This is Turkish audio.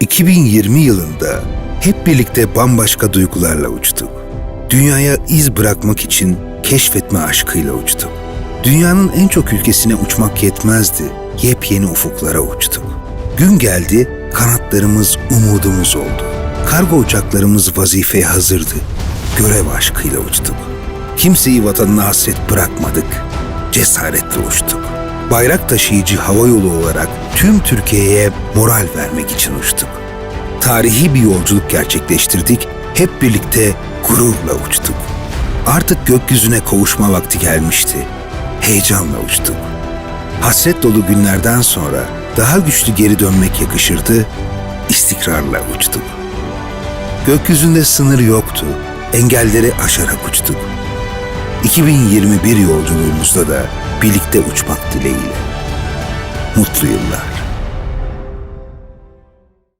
2020 yılında hep birlikte bambaşka duygularla uçtuk. Dünyaya iz bırakmak için keşfetme aşkıyla uçtuk. Dünyanın en çok ülkesine uçmak yetmezdi. Yepyeni ufuklara uçtuk. Gün geldi, kanatlarımız umudumuz oldu. Kargo uçaklarımız vazifeye hazırdı. Görev aşkıyla uçtuk. Kimseyi vatanına hasret bırakmadık. Cesaretle uçtuk. Bayrak taşıyıcı hava yolu olarak tüm Türkiye'ye moral vermek için uçtuk. Tarihi bir yolculuk gerçekleştirdik. Hep birlikte gururla uçtuk. Artık gökyüzüne kavuşma vakti gelmişti. Heyecanla uçtuk. Hasret dolu günlerden sonra daha güçlü geri dönmek yakışırdı. İstikrarla uçtuk. Gökyüzünde sınır yoktu. Engelleri aşarak uçtuk. 2021 yolculuğumuzda da birlikte uçmak dileğiyle. Mutlu yıllar.